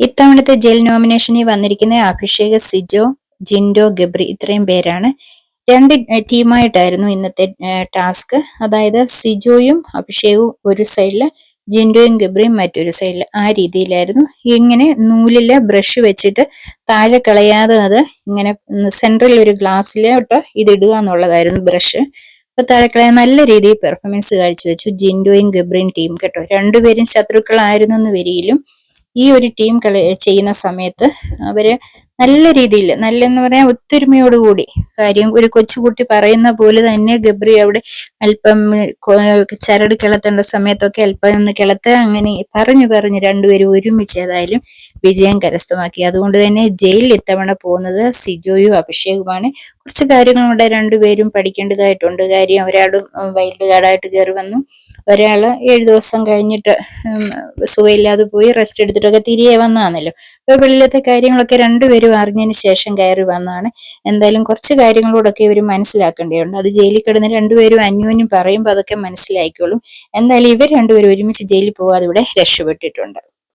ഇത്തവണത്തെ ജയിൽ നോമിനേഷനിൽ വന്നിരിക്കുന്ന അഭിഷേക് സിജോ ജിൻഡോ ഗബ്രി ഇത്രയും പേരാണ്. രണ്ട് ടീമായിട്ടായിരുന്നു ഇന്നത്തെ ടാസ്ക്. അതായത് സിജോയും അഭിഷേകും ഒരു സൈഡിൽ ജിൻഡോയും ഗബ്രിയും മറ്റൊരു സൈഡിൽ ആ രീതിയിലായിരുന്നു. ഇങ്ങനെ നൂലിൽ ബ്രഷ് വെച്ചിട്ട് താഴെ കളയാതെ അത് ഇങ്ങനെ സെൻട്രൽ ഒരു ഗ്ലാസ്സിലോട്ട് ഇതിടുക എന്നുള്ളതായിരുന്നു ബ്രഷ്. അപ്പൊ താഴെ കളയാൻ നല്ല രീതിയിൽ പെർഫോമൻസ് കാഴ്ചവെച്ചു ജിൻഡോയും ഗബ്രിയും ടീം കേട്ടോ. രണ്ടുപേരും ശത്രുക്കളായിരുന്നു എന്ന് വരിയിലും ഈ ഒരു ടീം കളി ചെയ്യുന്ന സമയത്ത് അവർ നല്ല രീതിയിൽ നല്ല എന്ന് പറയാൻ ഒത്തൊരുമയോടുകൂടി കാര്യം ഒരു കൊച്ചുകുട്ടി പറയുന്ന പോലെ തന്നെ ഗബ്രി അവിടെ അല്പം ചരട് കിളത്തേണ്ട സമയത്തൊക്കെ അല്പം ഒന്ന് കിളത്ത് അങ്ങനെ പറഞ്ഞു പറഞ്ഞു രണ്ടുപേരും ഒരുമിച്ച് ഏതായാലും വിജയം കരസ്ഥമാക്കി. അതുകൊണ്ട് തന്നെ ജയിലിൽ ഇത്തവണ പോകുന്നത് സിജോയും അഭിഷേകുമാണ്. കുറച്ച് കാര്യങ്ങളുണ്ട്. രണ്ടുപേരും പഠിക്കേണ്ടതായിട്ടുണ്ട്. കാര്യം ഒരാൾ വൈൽഡ് കാർഡായിട്ട് കയറി വന്നു. ഒരാൾ ഏഴ് ദിവസം കഴിഞ്ഞിട്ട് സുഖമില്ലാതെ പോയി റെസ്റ്റ് എടുത്തിട്ടൊക്കെ തിരികെ വന്നാണല്ലോ അപ്പൊ വെളിയിലത്തെ കാര്യങ്ങളൊക്കെ രണ്ടുപേരും അറിഞ്ഞതിന് ശേഷം കയറി വന്നാണ് എന്തായാലും കുറച്ച് കാര്യങ്ങളോടൊക്കെ ഇവർ മനസ്സിലാക്കേണ്ടതുണ്ട്. അത് ജയിലിൽ കിടന്ന് രണ്ടുപേരും അന്യോന്യം പറയുമ്പോൾ അതൊക്കെ മനസ്സിലാക്കിക്കോളും എന്തായാലും ഇവർ രണ്ടുപേരും ഒരുമിച്ച് ജയിലിൽ പോകാതെ ഇവിടെ രക്ഷപ്പെട്ടിട്ടുണ്ട്.